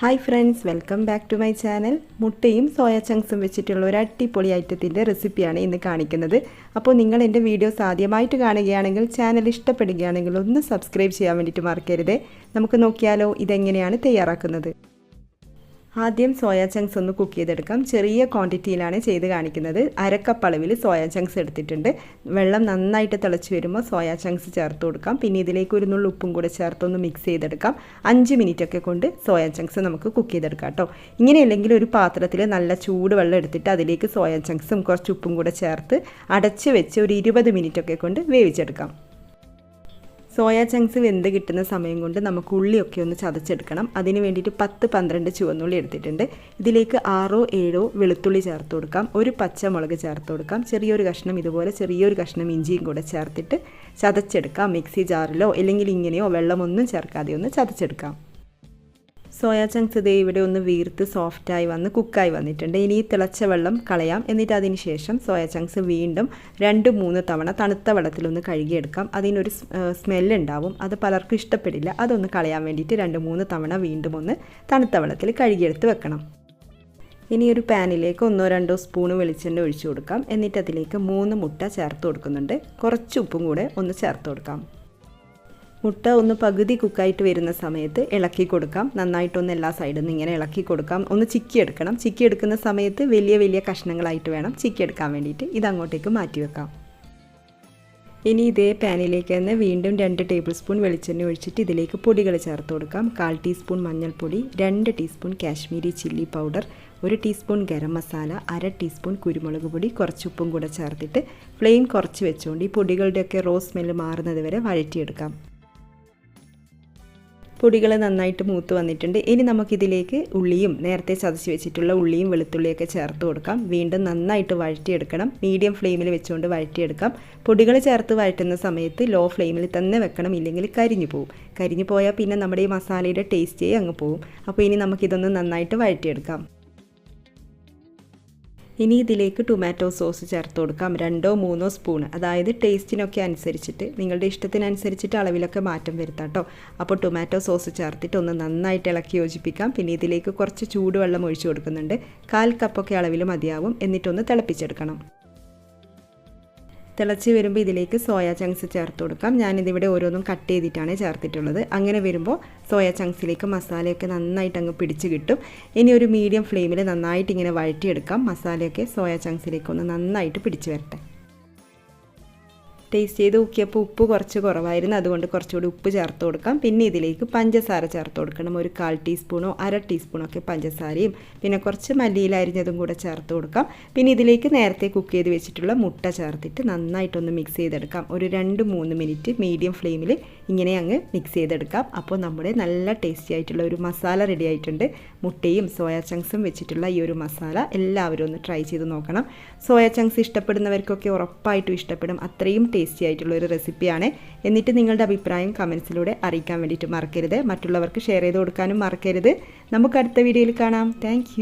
Hi friends welcome back to my channel മുട്ടയും soya ചങ്ക്സും വെച്ചിട്ടുള്ള ഒരു അടിപൊളി ഐറ്റത്തിന്റെ റെസിപ്പിയാണ് ഇന്ന് കാണിക്കുന്നത്. അപ്പോൾ നിങ്ങൾ എന്റെ വീഡിയോസ് ആദ്യമായിട്ട് കാണുകയാണെങ്കിൽ ചാനൽ ഇഷ്ടപ്പെടുകയാണെങ്കിൽ ഒന്ന് സബ്സ്ക്രൈബ് ചെയ്യാൻ വേണ്ടിയിട്ട് മറക്കരുത്. നമുക്ക് നോക്കിയാലോ ഇതെങ്ങനെയാണ് തയ്യാറാക്കുന്നത്. ആദ്യം സോയ ചങ്ക്സ് ഒന്ന് കുക്ക് ചെയ്തെടുക്കാം. ചെറിയ ക്വാണ്ടിറ്റിയിലാണ് ചെയ്ത് കാണിക്കുന്നത്. അരക്കപ്പ് അളവിൽ സോയ ചങ്ക്സ് എടുത്തിട്ടുണ്ട്. വെള്ളം നന്നായിട്ട് തിളച്ച് വരുമ്പോൾ സോയ ചങ്ക്സ് ചേർത്ത് കൊടുക്കാം. പിന്നെ ഇതിലേക്ക് ഒരു നുള്ളു ഉപ്പും കൂടെ ചേർത്തൊന്ന് മിക്സ് ചെയ്തെടുക്കാം. അഞ്ച് മിനിറ്റ് ഒക്കെ കൊണ്ട് സോയ ചങ്ക്സ് നമുക്ക് കുക്ക് ചെയ്തെടുക്കാം കേട്ടോ. ഇങ്ങനെയല്ലെങ്കിൽ ഒരു പാത്രത്തിൽ നല്ല ചൂട് വെള്ളം എടുത്തിട്ട് അതിലേക്ക് സോയ ചങ്ക്സും കുറച്ച് ഉപ്പും കൂടെ ചേർത്ത് അടച്ച് വെച്ച് ഒരു ഇരുപത് മിനിറ്റ് ഒക്കെ കൊണ്ട് വേവിച്ചെടുക്കാം. സോയ ചങ്ക്സ് വെന്ത് കിട്ടുന്ന സമയം കൊണ്ട് നമുക്ക് ഉള്ളിയൊക്കെ ഒന്ന് ചതച്ചെടുക്കണം. അതിന് വേണ്ടിയിട്ട് പത്ത് പന്ത്രണ്ട് ചുവന്നുള്ളി എടുത്തിട്ടുണ്ട്. ഇതിലേക്ക് ആറോ ഏഴോ വെളുത്തുള്ളി ചേർത്ത് കൊടുക്കാം. ഒരു പച്ചമുളക് ചേർത്ത് കൊടുക്കാം. ചെറിയൊരു കഷ്ണം ഇതുപോലെ ചെറിയൊരു കഷ്ണം ഇഞ്ചിയും കൂടെ ചേർത്തിട്ട് ചതച്ചെടുക്കാം. മിക്സി ജാറിലോ അല്ലെങ്കിൽ ഇങ്ങനെയോ വെള്ളമൊന്നും ചേർക്കാതെ ഒന്ന് ചതച്ചെടുക്കാം. സോയ ചങ്ക്സ് ഇതേ ഇവിടെ ഒന്ന് വീർത്ത് സോഫ്റ്റായി വന്ന് കുക്കായി വന്നിട്ടുണ്ട്. ഇനി ഈ തിളച്ച വെള്ളം കളയാം. എന്നിട്ട് അതിന് ശേഷം സോയാ ചങ്ക്സ് വീണ്ടും രണ്ട് മൂന്ന് തവണ തണുത്ത വെള്ളത്തിലൊന്ന് കഴുകിയെടുക്കാം. അതിനൊരു സ്മെല്ലുണ്ടാവും അത് പലർക്കും ഇഷ്ടപ്പെടില്ല. അതൊന്ന് കളയാൻ വേണ്ടിയിട്ട് രണ്ട് മൂന്ന് തവണ വീണ്ടും ഒന്ന് തണുത്ത വെള്ളത്തിൽ കഴുകിയെടുത്ത് വെക്കണം. ഇനി ഒരു പാനിലേക്ക് ഒന്നോ രണ്ടോ സ്പൂണ് വെളിച്ചെണ്ണ ഒഴിച്ചു കൊടുക്കാം. എന്നിട്ട് അതിലേക്ക് മൂന്ന് മുട്ട ചേർത്ത് കൊടുക്കുന്നുണ്ട്. കുറച്ച് ഉപ്പും കൂടെ ഒന്ന് ചേർത്ത് കൊടുക്കാം. മുട്ട ഒന്ന് പകുതി കുക്കായിട്ട് വരുന്ന സമയത്ത് ഇളക്കി കൊടുക്കാം. നന്നായിട്ടൊന്ന് എല്ലാ സൈഡിൽ നിന്ന് ഇങ്ങനെ ഇളക്കി കൊടുക്കാം. ഒന്ന് ചിക്കി എടുക്കണം. ചിക്കി എടുക്കുന്ന സമയത്ത് വലിയ വലിയ കഷ്ണങ്ങളായിട്ട് വേണം ചിക്കി എടുക്കാൻ വേണ്ടിയിട്ട്. ഇത് അങ്ങോട്ടേക്ക് മാറ്റി വെക്കാം. ഇനി ഇതേ പാനിലേക്ക് തന്നെ വീണ്ടും രണ്ട് ടേബിൾ സ്പൂൺ വെളിച്ചെണ്ണ ഒഴിച്ചിട്ട് ഇതിലേക്ക് പൊടികൾ ചേർത്ത് കൊടുക്കാം. കാൽ ടീസ്പൂൺ മഞ്ഞൾപ്പൊടി രണ്ട് ടീസ്പൂൺ കാശ്മീരി ചില്ലി പൗഡർ ഒരു ടീസ്പൂൺ ഗരം മസാല അര ടീസ്പൂൺ കുരുമുളക് പൊടി കുറച്ച് ഉപ്പും കൂടെ ചേർത്തിട്ട് ഫ്ലെയിം കുറച്ച് വെച്ചുകൊണ്ട് ഈ പൊടികളുടെയൊക്കെ റോസ് സ്മെല്ല് മാറുന്നത് വരെ വഴറ്റിയെടുക്കാം. പൊടികൾ നന്നായിട്ട് മൂത്ത് വന്നിട്ടുണ്ട്. ഇനി നമുക്കിതിലേക്ക് ഉള്ളിയും നേരത്തെ ചതച്ച് വെച്ചിട്ടുള്ള ഉള്ളിയും വെളുത്തുള്ളിയൊക്കെ ചേർത്ത് കൊടുക്കാം. വീണ്ടും നന്നായിട്ട് വഴറ്റിയെടുക്കണം. മീഡിയം ഫ്ലെയിമിൽ വെച്ചുകൊണ്ട് വഴറ്റിയെടുക്കാം. പൊടികൾ ചേർത്ത് വഴറ്റുന്ന സമയത്ത് ലോ ഫ്ലെയിമിൽ തന്നെ വെക്കണം ഇല്ലെങ്കിൽ കരിഞ്ഞു പോകും കരിഞ്ഞു പോയാൽ പിന്നെ നമ്മുടെ ഈ മസാലയുടെ ടേസ്റ്റേ അങ്ങ് പോകും അപ്പോൾ ഇനി നമുക്കിതൊന്ന് നന്നായിട്ട് വഴറ്റിയെടുക്കാം. ഇനി ഇതിലേക്ക് ടൊമാറ്റോ സോസ് ചേർത്ത് കൊടുക്കാം. രണ്ടോ മൂന്നോ സ്പൂൺ അതായത് ടേസ്റ്റിനൊക്കെ അനുസരിച്ചിട്ട് നിങ്ങളുടെ ഇഷ്ടത്തിനനുസരിച്ചിട്ട് അളവിലൊക്കെ മാറ്റം വരുത്താം കേട്ടോ അപ്പോൾ ടൊമാറ്റോ സോസ് ചേർത്തിട്ട് ഒന്ന് നന്നായിട്ട് ഇളക്കി യോജിപ്പിക്കാം. പിന്നെ ഇതിലേക്ക് കുറച്ച് ചൂടുവെള്ളം ഒഴിച്ചു കൊടുക്കുന്നുണ്ട്. കാൽ കപ്പൊക്കെ അളവിൽ മതിയാവും. എന്നിട്ടൊന്ന് തിളപ്പിച്ചെടുക്കണം. തിളച്ച് വരുമ്പോൾ ഇതിലേക്ക് സോയ ചങ്ക്സ് ചേർത്ത് കൊടുക്കാം. ഞാനിതിവിടെ ഓരോന്നും കട്ട് ചെയ്തിട്ടാണ് ചേർത്തിട്ടുള്ളത്. അങ്ങനെ വരുമ്പോൾ സോയ ചങ്ക്സിലേക്ക് മസാലയൊക്കെ നന്നായിട്ട് അങ്ങ് പിടിച്ച് കിട്ടും. ഇനി ഒരു മീഡിയം ഫ്ലെയിമിൽ നന്നായിട്ട് ഇങ്ങനെ വഴറ്റിയെടുക്കാം. മസാലയൊക്കെ സോയ ചങ്ക്സിലേക്ക് ഒന്ന് നന്നായിട്ട് പിടിച്ച് വരട്ടെ. ടേസ്റ്റ് ചെയ്ത് നോക്കിയപ്പോൾ ഉപ്പ് കുറച്ച് കുറവായിരുന്നു. അതുകൊണ്ട് കുറച്ചുകൂടി ഉപ്പ് ചേർത്ത് കൊടുക്കാം. പിന്നെ ഇതിലേക്ക് പഞ്ചസാര ചേർത്ത് കൊടുക്കണം. ഒരു കാൽ ടീസ്പൂണോ അര ടീസ്പൂണോ ഒക്കെ പഞ്ചസാരയും പിന്നെ കുറച്ച് മല്ലിയിൽ അരിഞ്ഞതും കൂടെ ചേർത്ത് കൊടുക്കാം. പിന്നെ ഇതിലേക്ക് നേരത്തെ കുക്ക് ചെയ്ത് വെച്ചിട്ടുള്ള മുട്ട ചേർത്തിട്ട് നന്നായിട്ടൊന്ന് മിക്സ് ചെയ്തെടുക്കാം. ഒരു രണ്ട് മൂന്ന് മിനിറ്റ് മീഡിയം ഫ്ലെയിമിൽ ഇങ്ങനെ അങ്ങ് മിക്സ് ചെയ്തെടുക്കാം. അപ്പോൾ നമ്മുടെ നല്ല ടേസ്റ്റി ആയിട്ടുള്ള ഒരു മസാല റെഡി ആയിട്ടുണ്ട്. മുട്ടയും സോയാ ചങ്ക്സും വെച്ചിട്ടുള്ള ഈ ഒരു മസാല എല്ലാവരും ഒന്ന് ട്രൈ ചെയ്ത് നോക്കണം. സോയാ ചങ്ക്സ് ഇഷ്ടപ്പെടുന്നവർക്കൊക്കെ ഉറപ്പായിട്ടും ഇഷ്ടപ്പെടും. അത്രയും ടേസ്റ്റി ആയിട്ടുള്ള ഒരു റെസിപ്പിയാണ് എന്നിട്ട് നിങ്ങളുടെ അഭിപ്രായം കമൻസിലൂടെ അറിയിക്കാൻ വേണ്ടിയിട്ട് മറക്കരുത്. മറ്റുള്ളവർക്ക് ഷെയർ ചെയ്ത് കൊടുക്കാനും മറക്കരുത്. നമുക്ക് അടുത്ത വീഡിയോയിൽ കാണാം. താങ്ക്